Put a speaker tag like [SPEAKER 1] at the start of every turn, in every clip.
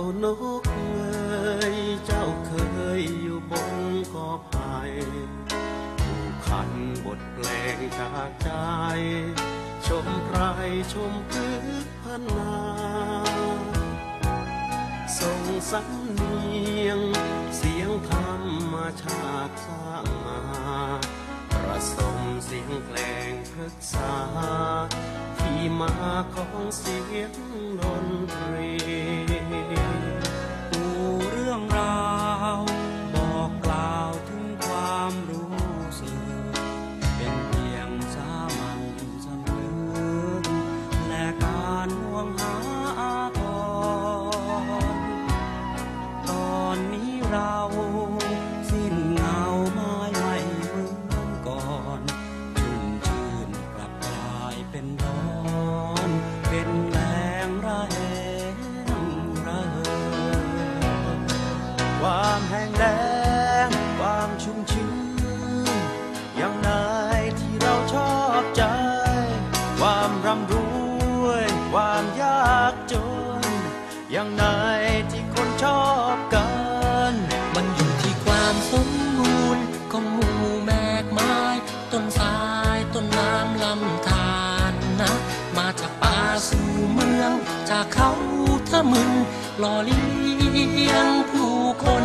[SPEAKER 1] านกเอ๋ยเจ้าเคยอยู่บนกอไผ่ผู้คันบทเพลงจากใจ ชมไพรชมพืชพันนาส่งสำเนียง เสียงธรรมชาติสร้างมาประสมเสียงเพลงพฤกษา ที่มาของเสียงดนตรีำ
[SPEAKER 2] ธารนะ มาจากป่าสู่เมือง จากเขาทะมึงหล่อเลี้ยงผู้คน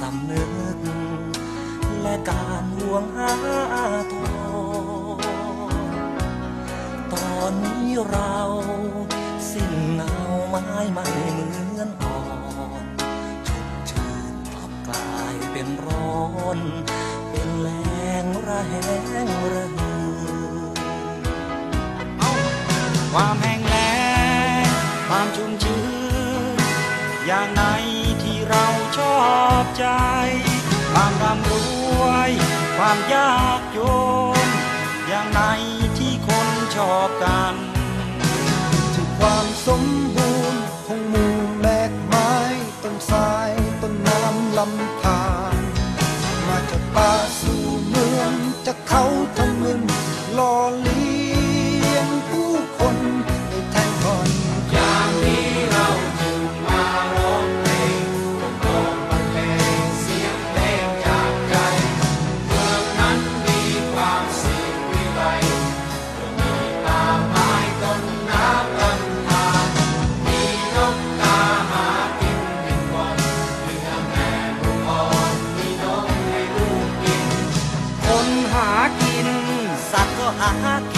[SPEAKER 2] สำนึก และการห่วงหาทรตอนนี้เราสิ้นเงาไม้ไม่เหมือนอ่อนชุ่มชื่นกลับกลายเป็นร้อน เป็นแรงระแหงระหือ
[SPEAKER 3] ความแห้งแล้งความชุ่มชื้นอย่างไหนที่เราชอบ ใจ ความร่ำรวย ความยากจน อย่างไหนที่คนชอบกัน
[SPEAKER 4] ถึงค
[SPEAKER 2] วามสม
[SPEAKER 1] บูรณ์ น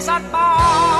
[SPEAKER 5] is at bar.